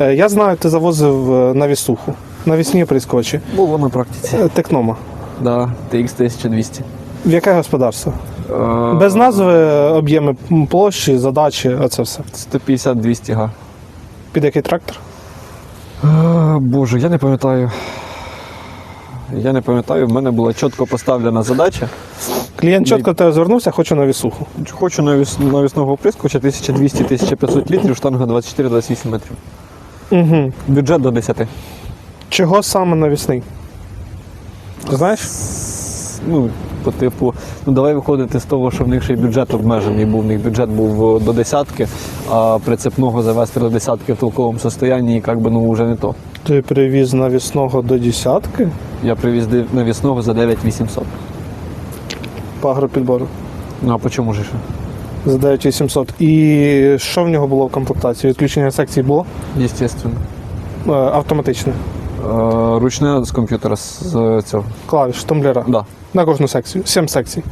Е, Я знаю, ти завозив е, навісуху. Навісні прискочі. Було на практиці. Технома. Текнома. Да, TX 1200. В яке господарство? Е, Без назви, об'єми площі, задачі, оце все. 150-200 га. Під який трактор? Е, Боже, я не пам'ятаю. Я не пам'ятаю, в мене була чітко поставлена задача. Клієнт чітко до тебе звернувся, хочу навісуху. Хочу навіс, навісного оприскувача 1200-1500 літрів, штанга 24-28 метрів. Угу. Бюджет до 10. Чого саме навісний? Ти знаєш? Ну, по типу, ну давай виходити з того, що в них ще й бюджет обмежений був. В них бюджет був е, до десятки, а прицепного завести до десятки в толковому состоянні, і як би ну вже не то. Ти привіз навісного до десятки Я привіз навісного за 9800. по агропідбору. Ну а по чому ж ще? За 9800. І що в нього було в комплектації? Відключення секції було? Єстественно. Е, Автоматичне. Е, Ручне з комп'ютера з з цього. Клавіш, тумблера. Да. На кожну секцію. Сім секцій.